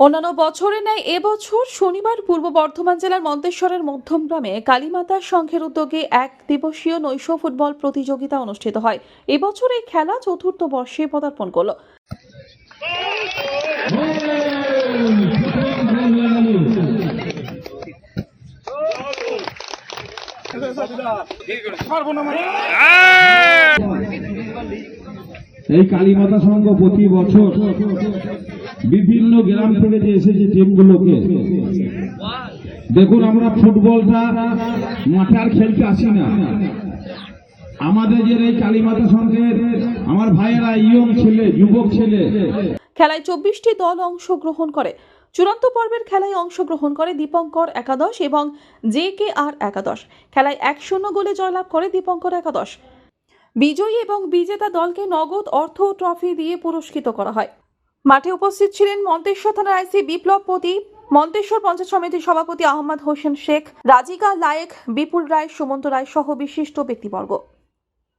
অন্যান্য বছরে ন্যায় এবছর শনিবার পূর্ব বর্ধমান জেলার মন্তেশ্বরের মধ্যমগ্রামে কালীমাতা সংঘের উদ্যোগে এক দিবসীয় নৈশ ফুটবল প্রতিযোগিতা অনুষ্ঠিত হয়। এবছর এই খেলা চতুর্থ বর্ষে পদার্পণ করল। এই কালীমাতা সংঘ প্রতি বছর বিভিন্ন গ্রাম থেকে যে এসেছে টিমগুলোকে, দেখুন আমরা ফুটবলটা মাঠে আর খেলতে আসি না। আমাদের যে এই কালীমাতা সংঘের আমার ভাইয়েরা ইয়ং ছেলে, যুবক ছেলে। খেলায় চব্বিশটি দল অংশগ্রহণ করে। চূড়ান্ত পর্বের খেলায় অংশগ্রহণ করে দীপঙ্কর একাদশ এবং জে কে আর একাদশ। খেলায় এক শূন্য গোলে জয়লাভ করে দীপঙ্কর একাদশ। বিজয়ী এবং বিজেতা দলকে নগদ অর্থ ট্রফি দিয়ে পুরস্কৃত করা হয়। মাঠে উপস্থিত ছিলেন মন্তেশ্বর থানার আইসি বিপ্লব পতি মন্তেশ্বর পঞ্চায়েত সমিতির সভাপতি আহমদ হোসেন শেখ রাজিকা লায়েক বিপুল রায় সুমন্ত রায় সহ বিশিষ্ট ব্যক্তিবর্গ।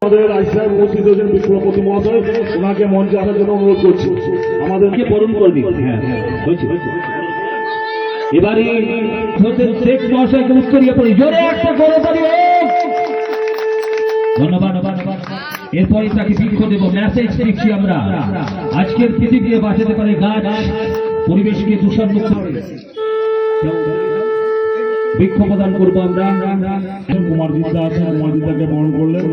আমাদের আইসার উপস্থিত হয়েছেন বিপ্লবপতি মহাশয় ওনাকে মঞ্চে আসার জন্য অনুরোধ করছি। আমাদেরকে বরণ করবি? হ্যাঁ এবারে হোসেন শেখ মহাশয়কে উত্তরীয় পড়ি জোরে একটা করে এরপরে তাকে বৃক্ষ দেব। মেসেজ দিচ্ছি আমরা। আজকের পৃথিবী বাঁচাতে পারে গাছ, পরিবেশকে দূষণ মুক্ত বৃক্ষ প্রদান করব আমরা। কুমার দিদা আছেন, কুমার দিদাকে বরণ করলেন।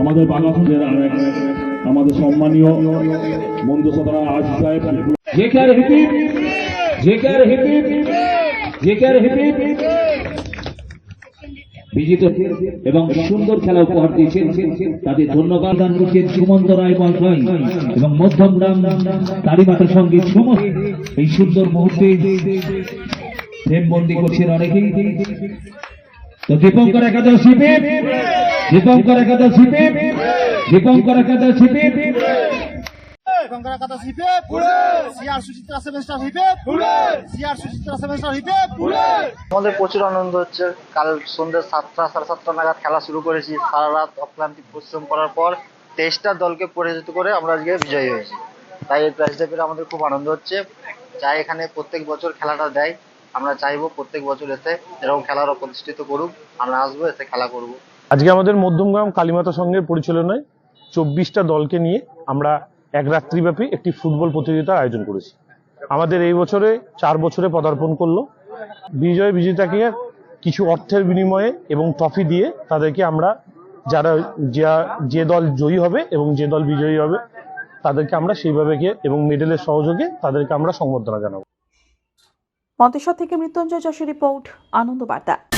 আমাদের বাংলাদেশের আরেক আমাদের সম্মানীয় বন্ধু সদরা আজ সাহেব। আর হিপিপ আর হিপিপ আর হিপিপ বিজিত এবং সুন্দর খেলা উপহার দিয়েছেন। তাদের ধন্যবাদ। দান করছেন সুমন্ত রায় মহাশয় এবং মধ্যম মধ্যমগ্রাম কালীমাতার সঙ্গে সমস্ত এই সুন্দর মুহূর্তে বন্দি করছেন অনেকেই। তো দীপঙ্কর একাদশ দীপঙ্কর একাদশ দীপঙ্কর একাদশ। গঙ্গারা কাটা হিপে সিআর সুচিত্রা সেভেন হিপে সিআর সুচিত্রা সেভেন হিপে আমাদের প্রচুর আনন্দ হচ্ছে। কাল সন্ধ্যে সাতটা সাড়ে সাতটা নাগাদ খেলা শুরু করেছি। সারা রাত অক্লান্তিক পরিশ্রম করার পর তেইশটা দলকে পরাজিত করে আমরা আজকে বিজয়ী হয়েছি। তাই এই প্রাইজটা পেলে আমাদের খুব আনন্দ হচ্ছে। চাই এখানে প্রত্যেক বছর খেলাটা দেয়। আমরা চাইব প্রত্যেক বছর এসে এরকম খেলারও প্রতিষ্ঠিত করুক। আমরা আসব এসে খেলা করব। আজকে আমাদের মধ্যমগ্রাম কালীমাতা সংঘের পরিচালনায় চব্বিশটা দলকে নিয়ে আমরা এক রাত্রিব্যাপী একটি ফুটবল প্রতিযোগিতার আয়োজন করেছি। আমাদের এই বছরে চার বছরে পদার্পণ করল। বিজয় বিজেতাকে কিছু অর্থের বিনিময়ে এবং ট্রফি দিয়ে তাদেরকে আমরা যারা যা- যে দল জয়ী হবে এবং যে দল বিজয়ী হবে, তাদেরকে আমরা সেইভাবে গিয়ে এবং মেডেলের সহযোগে তাদেরকে আমরা সংবর্ধনা জানাব। মন্তেশ্বর থেকে মৃত্যুঞ্জয় যশের রিপোর্ট, আনন্দ বার্তা।